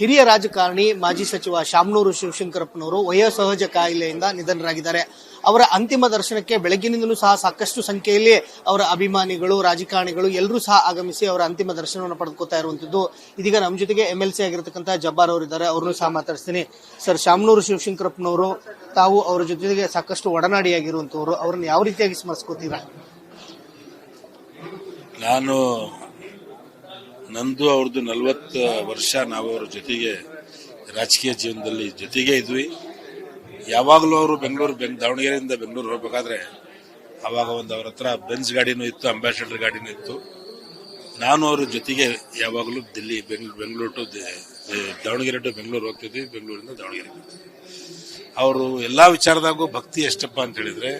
ಹಿರಿಯ ರಾಜಕಾರಣಿ ಮಾಜಿ ಸಚಿವ ಶಾಮನೂರು ಶಿವಶಂಕರಪ್ಪನವರು ವಯೋಸಹಜ ಕಾಯಿಲೆಯಿಂದ ನಿಧನರಾಗಿದ್ದಾರೆ. ಅವರ ಅಂತಿಮ ದರ್ಶನಕ್ಕೆ ಬೆಳಗ್ಗಿನಿಂದಲೂ ಸಹ ಸಾಕಷ್ಟು ಸಂಖ್ಯೆಯಲ್ಲಿ ಅವರ ಅಭಿಮಾನಿಗಳು, ರಾಜಕಾರಣಿಗಳು ಎಲ್ಲರೂ ಸಹ ಆಗಮಿಸಿ ಅವರ ಅಂತಿಮ ದರ್ಶನವನ್ನು ಪಡೆದುಕೊತಾ ಇರುವಂತದ್ದು ಇದೀಗ ನಮ್ಮ ಜೊತೆಗೆ ಎಂ ಎಲ್ ಸಿ ಆಗಿರತಕ್ಕಂಥ ಜಬ್ಬಾರ್ ಅವರು ಇದ್ದಾರೆ. ಅವ್ರನ್ನೂ ಸಹ ಮಾತಾಡಿಸ್ತೀನಿ. ಸರ್, ಶಾಮನೂರು ಶಿವಶಂಕರಪ್ಪನವರು ತಾವು ಅವರ ಜೊತೆಗೆ ಸಾಕಷ್ಟು ಒಡನಾಡಿಯಾಗಿರುವಂತವರು ಅವ್ರನ್ನ ಯಾವ ರೀತಿಯಾಗಿ ಸ್ಮರಿಸ್ಕೋತೀರಾ? ನಾನು ನಂದು ಅವ್ರದ್ದು ನಲವತ್ತು ವರ್ಷ ನಾವು ಅವ್ರ ಜೊತೆಗೆ ರಾಜಕೀಯ ಜೀವನದಲ್ಲಿ ಜೊತೆಗೆ ಇದ್ವಿ. ಯಾವಾಗಲೂ ಅವರು ಬೆಂಗಳೂರು ಬೆಂಗ್, ದಾವಣಗೆರೆಯಿಂದ ಬೆಂಗಳೂರು ಹೋಗ್ಬೇಕಾದ್ರೆ ಅವಾಗ ಒಂದು ಅವ್ರ ಹತ್ರ ಬೆನ್ಸ್ ಗಾಡಿನೂ ಇತ್ತು, ಅಂಬಾಸಿಡರ್ ಗಾಡಿನೂ ಇತ್ತು. ನಾನು ಅವ್ರ ಜೊತೆಗೆ ಯಾವಾಗಲೂ ದಿಲ್ಲಿ, ಬೆಂಗ್ಳೂರು, ಬೆಂಗಳೂರು ಟು ದಾವಣಗೆರೆ ಟು ಬೆಂಗಳೂರು ಹೋಗ್ತಿದ್ವಿ, ಬೆಂಗಳೂರಿಂದ ದಾವಣಗೆರೆ ಅವರು ಎಲ್ಲ ವಿಚಾರದಾಗೂ ಭಕ್ತಿ ಎಷ್ಟಪ್ಪ ಅಂತ ಹೇಳಿದ್ರೆ,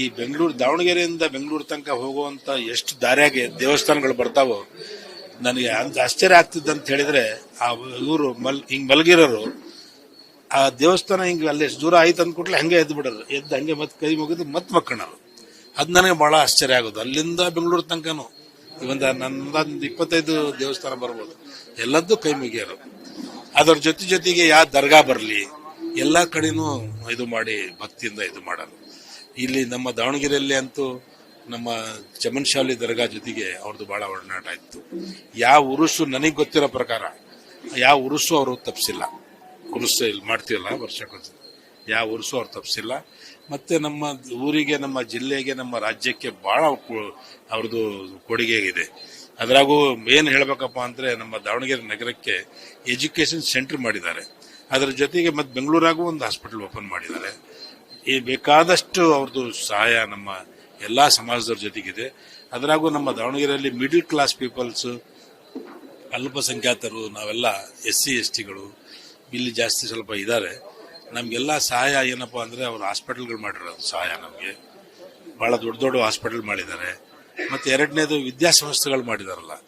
ಈ ಬೆಂಗಳೂರು, ದಾವಣಗೆರೆಯಿಂದ ಬೆಂಗಳೂರು ತನಕ ಹೋಗುವಂತ ಎಷ್ಟು ದಾರಿಯಾಗಿ ದೇವಸ್ಥಾನಗಳು ಬರ್ತಾವೋ ನನಗೆ ಅಂತ ಆಶ್ಚರ್ಯ ಆಗ್ತಿದ್ದಂತ ಹೇಳಿದ್ರೆ, ಆ ಇವರು ಮಲ್, ಹಿಂಗೆ ಮಲಗಿರೋರು, ಆ ದೇವಸ್ಥಾನ ಹಿಂಗೆ ಅಲ್ಲಿ ಎಷ್ಟು ದೂರ ಆಯ್ತು ಅಂದ್ಕೊಟ್ಲೆ ಹಂಗೆ ಎದ್ದು ಬಿಡೋರು. ಎದ್ದು ಹಂಗೆ ಮತ್ತೆ ಕೈ ಮುಗಿದು ಮತ್ತೆ ಮಕ್ಕಳರು ಅದು ನನಗೆ ಬಹಳ ಆಶ್ಚರ್ಯ ಆಗೋದು. ಅಲ್ಲಿಂದ ಬೆಂಗಳೂರು ತನಕನು. ಇವಂದ ನನ್ನದೊಂದು ಇಪ್ಪತ್ತೈದು ದೇವಸ್ಥಾನ ಬರ್ಬೋದು. ಎಲ್ಲದ್ದು ಕೈ ಮುಗಿಯೋರು. ಅದರ ಜೊತೆ ಜೊತೆಗೆ ಯಾವ ದರ್ಗಾ ಬರಲಿ, ಎಲ್ಲ ಕಡೆನೂ ಇದು ಮಾಡಿ ಭಕ್ತಿಯಿಂದ ಇದು ಮಾಡೋರು. ಇಲ್ಲಿ ನಮ್ಮ ದಾವಣಗೆರೆಯಲ್ಲಿ ಅಂತೂ ನಮ್ಮ ಚಮನ್ಶಾಲಿ ದರ್ಗಾ ಜೊತೆಗೆ ಅವ್ರದ್ದು ಬಹಳ ಒಡನಾಟ ಇತ್ತು. ಯಾವ ಉರುಸು ನನಗೆ ಗೊತ್ತಿರೋ ಪ್ರಕಾರ ಯಾವ ಉರುಸು ಅವರು ತಪ್ಪಿಸಿಲ್ಲ ಉರುಸು ಇಲ್ಲಿ ಮಾಡ್ತೀವಲ್ಲ ವರ್ಷಕ್ಕೊಂದು ಯಾವ ಉರುಸು ಅವ್ರು ತಪ್ಪಿಸಿಲ್ಲ ಮತ್ತೆ ನಮ್ಮ ಊರಿಗೆ, ನಮ್ಮ ಜಿಲ್ಲೆಗೆ, ನಮ್ಮ ರಾಜ್ಯಕ್ಕೆ ಕು- ಅವ್ರದ್ದು ಕೊಡುಗೆ ಇದೆ. ಅದರಾಗೂ ಏನು ಹೇಳಬೇಕಪ್ಪ ಅಂದರೆ ನಮ್ಮ ದಾವಣಗೆರೆ ನಗರಕ್ಕೆ ಎಜುಕೇಷನ್ ಸೆಂಟರ್ ಮಾಡಿದ್ದಾರೆ. ಅದರ ಜೊತೆಗೆ ಮತ್ತೆ ಬೆಂಗಳೂರಾಗೂ ಒಂದು ಹಾಸ್ಪಿಟಲ್ ಓಪನ್ ಮಾಡಿದ್ದಾರೆ. ಈ ಬೇಕಾದಷ್ಟು ಅವ್ರದ್ದು ಸಹಾಯ ನಮ್ಮ ಎಲ್ಲಾ ಸಮಾಜದವ್ರ ಜೊತೆಗಿದೆ. ಅದರಾಗೂ ನಮ್ಮ ದಾವಣಗೆರೆಯಲ್ಲಿ ಮಿಡಿಲ್ ಕ್ಲಾಸ್ ಪೀಪಲ್ಸ್ ಅಲ್ಪಸಂಖ್ಯಾತರು, ನಾವೆಲ್ಲ ಎಸ್ ಸಿ ಎಸ್ ಟಿಗಳು ಇಲ್ಲಿ ಜಾಸ್ತಿ ಸ್ವಲ್ಪ ಇದ್ದಾರೆ ನಮಗೆಲ್ಲ ಸಹಾಯ ಏನಪ್ಪ ಅಂದರೆ ಅವ್ರು ಹಾಸ್ಪಿಟಲ್ಗಳು ಮಾಡಿರೋದು ಸಹಾಯ ನಮಗೆ. ಭಾಳ ದೊಡ್ಡ ದೊಡ್ಡ ಹಾಸ್ಪಿಟಲ್ ಮಾಡಿದ್ದಾರೆ. ಮತ್ತು ಎರಡನೇದು ವಿದ್ಯಾಸಂಸ್ಥೆಗಳು ಮಾಡಿದಾರಲ್ಲ.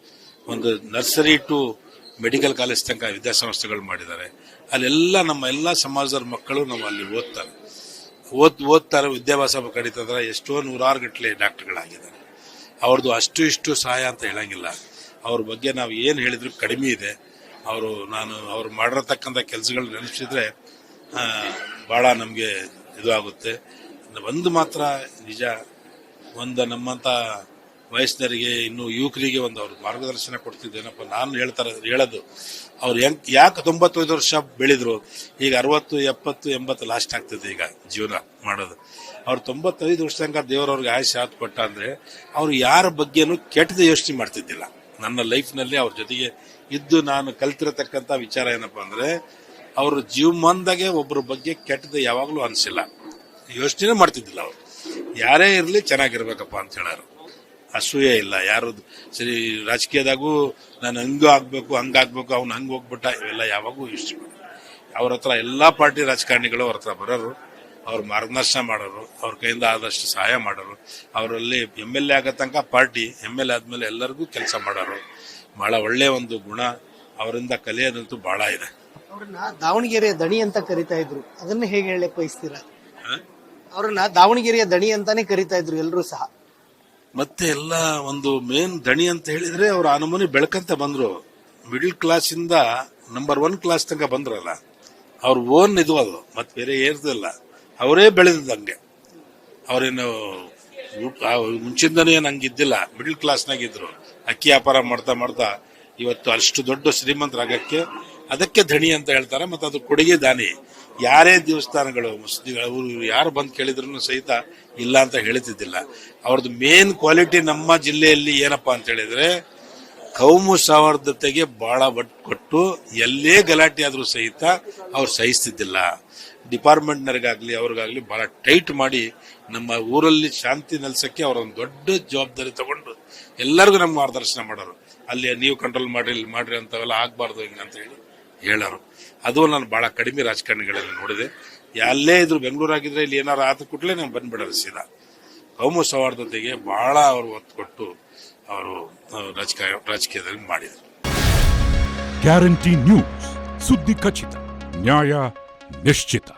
ಒಂದು ನರ್ಸರಿ ಟು ಮೆಡಿಕಲ್ ಕಾಲೇಜ್ ತನಕ ವಿದ್ಯಾಸಂಸ್ಥೆಗಳು ಮಾಡಿದ್ದಾರೆ. ಅಲ್ಲೆಲ್ಲ ನಮ್ಮ ಎಲ್ಲ ಸಮಾಜದ ಮಕ್ಕಳು ನಾವು ಅಲ್ಲಿ ಓದ್ತಾರೆ. ಓದ್ ಓದ್ತಾರೆ ವಿದ್ಯಾಭ್ಯಾಸ ಕಡಿತಂದ್ರೆ ಎಷ್ಟೋ ನೂರಾರು ಗಟ್ಟಲೆ ಡಾಕ್ಟರ್ಗಳಾಗಿದ್ದಾರೆ. ಅವ್ರದ್ದು ಅಷ್ಟು ಇಷ್ಟು ಸಹಾಯ ಅಂತ ಹೇಳಂಗಿಲ್ಲ. ಅವ್ರ ಬಗ್ಗೆ ನಾವು ಏನು ಹೇಳಿದ್ರು ಕಡಿಮೆ ಇದೆ. ಅವರು ನಾನು ಅವ್ರು ಮಾಡಿರತಕ್ಕಂಥ ಕೆಲಸಗಳು ನೆನಪಿಸಿದ್ರೆ ಭಾಳ ನಮಗೆ ಇದು ಆಗುತ್ತೆ. ಒಂದು ಮಾತ್ರ ನಿಜ, ಒಂದು ನಮ್ಮಂತ ವಯಸ್ಸಿನರಿಗೆ ಇನ್ನು ಯುವಕರಿಗೆ ಒಂದು ಅವ್ರ ಮಾರ್ಗದರ್ಶನ ಕೊಡ್ತಿದ್ದೇನಪ್ಪ ನಾನು ಹೇಳ್ತಾರೆ, ಹೇಳೋದು. ಅವ್ರು ಹೆಂಗ್, ಯಾಕೆ ತೊಂಬತ್ತೈದು ವರ್ಷ ಬೆಳೆದ್ರು, ಈಗ ಅರವತ್ತು, ಎಪ್ಪತ್ತು, ಎಂಬತ್ತು ಲಾಸ್ಟ್ ಆಗ್ತದೆ ಈಗ ಜೀವನ ಮಾಡೋದು. ಅವ್ರು ತೊಂಬತ್ತೈದು ವರ್ಷ ತನಕ ದೇವರವ್ರಿಗೆ ಆಯುಷ್ಯ ಆತ್ ಕೊಟ್ಟ ಅಂದರೆ, ಅವ್ರು ಯಾರ ಬಗ್ಗೆನೂ ಕೆಟ್ಟದ ಯೋಚನೆ ಮಾಡ್ತಿದ್ದಿಲ್ಲ. ನನ್ನ ಲೈಫ್ನಲ್ಲಿ ಅವ್ರ ಜೊತೆಗೆ ಇದ್ದು ನಾನು ಕಲ್ತಿರತಕ್ಕಂಥ ವಿಚಾರ ಏನಪ್ಪಾ ಅಂದ್ರೆ, ಅವರು ಜೀವಮಾನದಾಗೆ ಒಬ್ಬರ ಬಗ್ಗೆ ಕೆಟ್ಟದ ಯಾವಾಗಲೂ ಅನಿಸಿಲ್ಲ. ಯೋಚನೆ ಮಾಡ್ತಿದ್ದಿಲ್ಲ ಅವರು. ಯಾರೇ ಇರಲಿ ಚೆನ್ನಾಗಿರ್ಬೇಕಪ್ಪ ಅಂತ ಹೇಳಾರು. ಅಸೂಯೆ ಇಲ್ಲ ಯಾರು ಸರಿ ರಾಜಕೀಯದಾಗೂ ನಾನು ಹಂಗೂ ಆಗ್ಬೇಕು ಹಂಗಾಗ್ಬೇಕು ಅವ್ನು ಹಂಗೆ ಹೋಗ್ಬಿಟ್ಟ ಇವೆಲ್ಲ ಯಾವಾಗೂ ಇಷ್ಟ ಅವ್ರ ಹತ್ರ ಎಲ್ಲಾ ಪಾರ್ಟಿ ರಾಜಕಾರಣಿಗಳು ಅವ್ರ ಹತ್ರ ಬರೋರು ಅವ್ರ ಮಾರ್ಗದರ್ಶನ ಮಾಡೋರು ಅವ್ರ ಕೈಯಿಂದ ಆದಷ್ಟು ಸಹಾಯ ಮಾಡೋರು ಅವರಲ್ಲಿ ಎಂ ಎಲ್ ಎ ಆಗೋ ತನಕ ಪಾರ್ಟಿ ಎಂ ಎಲ್ ಎ ಆದಮೇಲೆ ಎಲ್ಲರಿಗೂ ಕೆಲಸ ಮಾಡೋರು ಬಹಳ ಒಳ್ಳೆಯ ಒಂದು ಗುಣ ಅವರಿಂದ ಕಲಿಯೋದಂತೂ ಬಹಳ ಇದೆ. ಅವ್ರನ್ನ ದಾವಣಗೆರೆಯ ದಣಿ ಅಂತ ಕರಿತಾ ಇದ್ರು. ಅದನ್ನ ಹೇಗೆ ಹೇಳಕ್ ಬಯಸ್ತೀರಾ? ಅವ್ರನ್ನ ದಾವಣಗೆರೆಯ ದಣಿ ಅಂತಾನೆ ಕರಿತಾ ಇದ್ರು ಎಲ್ಲರೂ ಸಹ. ಮತ್ತೆ ಎಲ್ಲ ಒಂದು ಮೇನ್ ದಣಿ ಅಂತ ಹೇಳಿದ್ರೆ ಅವ್ರು ಆ ನಮೂನಿ ಬೆಳಕಂತ ಬಂದ್ರು. ಮಿಡಿಲ್ ಕ್ಲಾಸ್ ಇಂದ ನಂಬರ್ ಒನ್ ಕ್ಲಾಸ್ ತನಕ ಬಂದ್ರಲ್ಲ. ಅವ್ರ ಓನ್ ಇದು ಅದು, ಮತ್ತೆ ಬೇರೆ ಏರ್ದಿಲ್ಲ ಅವರೇ ಬೆಳೆದಿದ್ದಂಗೆ ಅವರೇನು ಮುಂಚಿಂದನೇ ನಂಗೆ ಇದ್ದಿಲ್ಲ ಮಿಡಿಲ್ ಕ್ಲಾಸ್ನಾಗಿದ್ರು ಅಕ್ಕಿ ವ್ಯಾಪಾರ ಮಾಡ್ತಾ ಮಾಡ್ತಾ ಇವತ್ತು ಅಷ್ಟು ದೊಡ್ಡ ಶ್ರೀಮಂತರಾಗಕ್ಕೆ ಅದಕ್ಕೆ ಧಣಿ ಅಂತ ಹೇಳ್ತಾರೆ, ಮತ್ತೆ ಅದು ಕೊಡುಗೆ ದಾನಿ. ಯಾರೇ ದೇವಸ್ಥಾನಗಳು, ಮಸೀದಿಗಳು, ಅವರು ಯಾರು ಬಂದು ಕೇಳಿದ್ರು ಸಹಿತ ಇಲ್ಲ ಅಂತ ಹೇಳ್ತಿದ್ದಿಲ್ಲ. ಅವ್ರದ್ದು ಮೇನ್ ಕ್ವಾಲಿಟಿ ನಮ್ಮ ಜಿಲ್ಲೆಯಲ್ಲಿ ಏನಪ್ಪ ಅಂತ ಹೇಳಿದ್ರೆ, ಕೌಮು ಸೌಹಾರ್ದತೆಗೆ ಬಹಳ ಒಟ್ಟು ಕೊಟ್ಟು ಎಲ್ಲೇ ಗಲಾಟೆ ಆದರೂ ಸಹಿತ ಅವ್ರು ಸಹಿಸ್ತಿದ್ದಿಲ್ಲ. ಡಿಪಾರ್ಟ್ಮೆಂಟ್ನವ್ರಿಗಾಗ್ಲಿ, ಅವ್ರಿಗಾಗಲಿ ಬಹಳ ಟೈಟ್ ಮಾಡಿ ನಮ್ಮ ಊರಲ್ಲಿ ಶಾಂತಿ ನೆಲೆಸಕ್ಕೆ ಅವರೊಂದು ದೊಡ್ಡ ಜವಾಬ್ದಾರಿ ತಗೊಂಡು ಎಲ್ಲರಿಗೂ ನಮ್ಗೆ ಮಾರ್ಗದರ್ಶನ ಮಾಡೋರು. ಅಲ್ಲಿ ನೀವು ಕಂಟ್ರೋಲ್ ಮಾಡ್ರಿ, ಇಲ್ಲಿ ಮಾಡ್ರಿ ಅಂತವೆಲ್ಲ ಆಗ್ಬಾರ್ದು ಹಿಂಗೆ ಅಂತ ಹೇಳಿ ಹೇಳೋರು. ಅದು ನಾನು ಬಹಳ ಕಡಿಮೆ ರಾಜಕಾರಣಿಗಳಲ್ಲಿ ನೋಡಿದೆ. ಎಲ್ಲೇ ಇದ್ರು ಬೆಂಗಳೂರಾಗಿದ್ರೆ ಇಲ್ಲಿ ಏನಾರು ಆದ ಕೂಡಲೇ ನಾನು ಬಂದ್ಬಿಡೋದು ಸೀದಾ. ಕೌಮು ಸೌಹಾರ್ದತೆಗೆ ಬಹಳ ಅವರು ಒತ್ತು ಕೊಟ್ಟು ಅವರು ರಾಜಕೀಯ, ರಾಜಕೀಯದಲ್ಲಿ ಮಾಡಿದರು. Guarantee news. ಸುದ್ದಿ ಖಚಿತ, ನ್ಯಾಯ ನಿಶ್ಚಿತ.